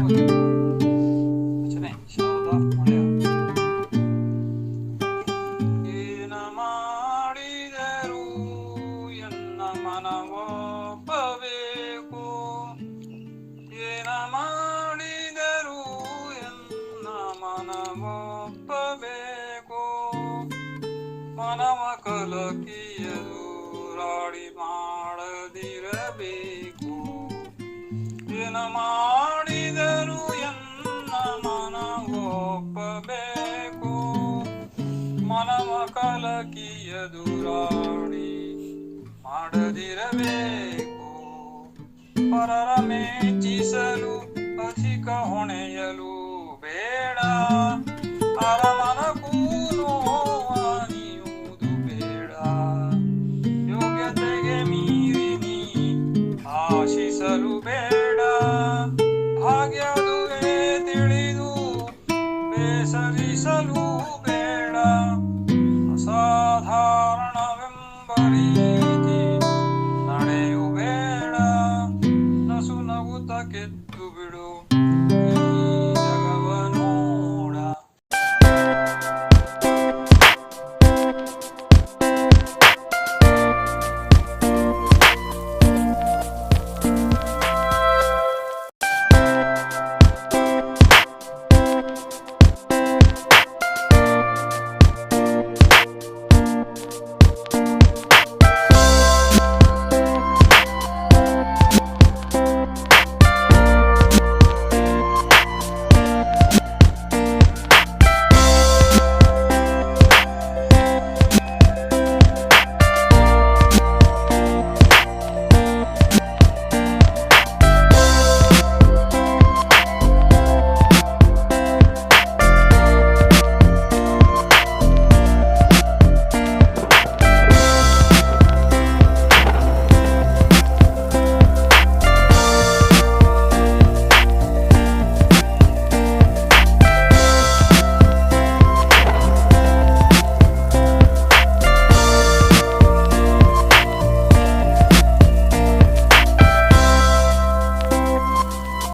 ರಚನೆ ಶಾರದಾ ಒಡೆಯರ್ ಏನ ಎನ್ನ ಮನವೊಪ್ಪಬೇಕು ಏನ ಮಾಡಿದರು ಎನ್ನ ಮನವೊಪ್ಪಬೇಕು ಮನವ ಕಲಕಿಯದು ರಾಡಿ ಏನ ಮಾಡಿದರು ಮನವೊಪ್ಪಬೇಕು ಮನವ ಕಲಕಿಯದು ರಾಡಿ ಮಾಡದಿರಬೇಕು. ಪರರ ಮೇಚಿಸಲು ಅಧಿಕ ಹೊಣೆಯಲು ಬೇಸರಿಸಲು ಬೇಡ. ಅಸಾಧಾರಣವೆಂಬ ರೀತಿ ನಡೆಯು ಬೇಡ. ನಸು ನಗುತ್ತ ಕೆತ್ತು ಬಿಡು.